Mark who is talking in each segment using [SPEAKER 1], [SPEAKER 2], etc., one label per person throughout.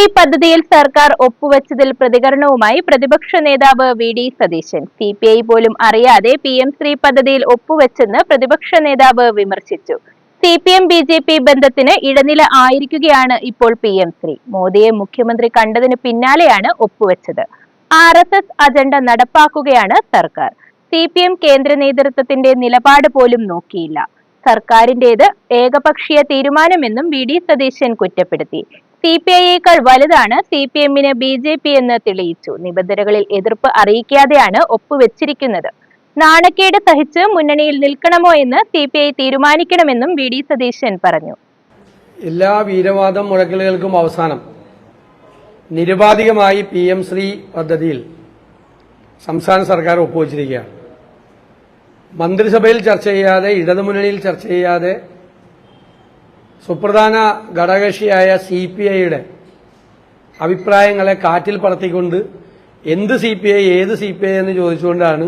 [SPEAKER 1] ശ്രീ പദ്ധതിയിൽ സർക്കാർ ഒപ്പുവെച്ചതിൽ പ്രതികരണവുമായി പ്രതിപക്ഷ നേതാവ് V D Satheesan. C P I പോലും അറിയാതെ പി എം ശ്രീ പദ്ധതിയിൽ ഒപ്പുവെച്ചെന്ന് പ്രതിപക്ഷ നേതാവ് വിമർശിച്ചു. C P M B J P ബന്ധത്തിന് ഇടനില ആയിരിക്കുകയാണ് ഇപ്പോൾ പി എം ശ്രീ. മോദിയെ മുഖ്യമന്ത്രി കണ്ടതിന് പിന്നാലെയാണ് ഒപ്പുവെച്ചത്. ആർ എസ് എസ് അജണ്ട നടപ്പാക്കുകയാണ് സർക്കാർ. സി പി എം കേന്ദ്ര നേതൃത്വത്തിന്റെ നിലപാട് പോലും നോക്കിയില്ല. സർക്കാരിന്റേത് ഏകപക്ഷീയ തീരുമാനമെന്നും വി ഡി സതീശൻ കുറ്റപ്പെടുത്തി. സി പി ഐയേക്കാൾ വലുതാണ് സി പി എമ്മിന് ബി ജെ പി എന്ന് തെളിയിച്ചു. നിബന്ധനകളിൽ എതിർപ്പ് അറിയിക്കാതെയാണ് ഒപ്പുവെച്ചിരിക്കുന്നത്. നാണക്കേട് സഹിച്ച് മുന്നണിയിൽ നിൽക്കണമോ എന്ന് സി പി ഐ തീരുമാനിക്കണമെന്നും വി ഡി സതീശൻ പറഞ്ഞു.
[SPEAKER 2] എല്ലാ വീരവാദം മുഴക്കലുകൾക്കും അവസാനം നിരുപാധികമായി പി എം ശ്രീ പദ്ധതിയിൽ സംസ്ഥാന സർക്കാർ ഒപ്പുവച്ചിരിക്കുകയാണ്. മന്ത്രിസഭയിൽ ചർച്ച ചെയ്യാതെ ഇടതുമുന്നണിയിൽ ചർച്ച ചെയ്യാതെ സുപ്രധാന ഘടകകക്ഷിയായ സി പി ഐയുടെ അഭിപ്രായങ്ങളെ കാറ്റിൽ പറത്തിക്കൊണ്ട് എന്ത് സി പി ഐ ഏത് സി പി ഐ എന്ന് ചോദിച്ചുകൊണ്ടാണ്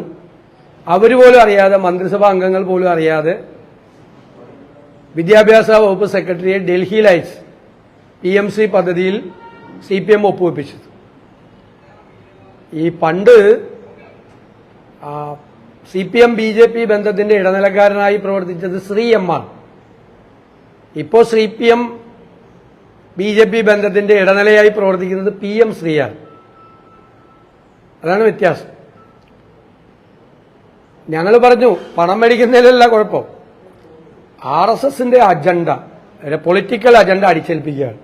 [SPEAKER 2] അവർ പോലും അറിയാതെ മന്ത്രിസഭാ അംഗങ്ങൾ പോലും അറിയാതെ വിദ്യാഭ്യാസ വകുപ്പ് സെക്രട്ടറിയെ ഡൽഹി അയച്ച് പി എം സി പദ്ധതിയിൽ സി പി എം ഒപ്പുവെപ്പിച്ചത്. ഈ പണ്ട് C P M B J P ബന്ധത്തിന്റെ ഇടനിലക്കാരനായി പ്രവർത്തിച്ചത് ശ്രീ എം ആണ്. ഇപ്പോൾ C P M B J P ബന്ധത്തിന്റെ ഇടനിലയായി പ്രവർത്തിക്കുന്നത് പി എം ശ്രീയാണ് അതാണ് വ്യത്യാസം. ഞങ്ങൾ പറഞ്ഞു പണം മേടിക്കുന്നതിലല്ല കുഴപ്പം. ആർ എസ് എസിന്റെ അജണ്ട പൊളിറ്റിക്കൽ അജണ്ട അടിച്ചേൽപ്പിക്കുകയാണ്.